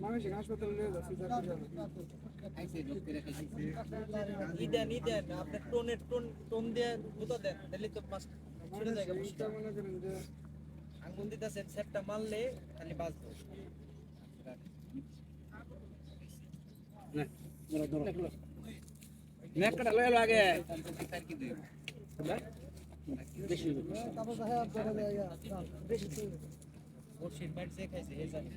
মানসিক হাসপাতালে নিয়ে যাচ্ছি ইদেন ইদেন মারলে তাহলে বাঁচবো জানি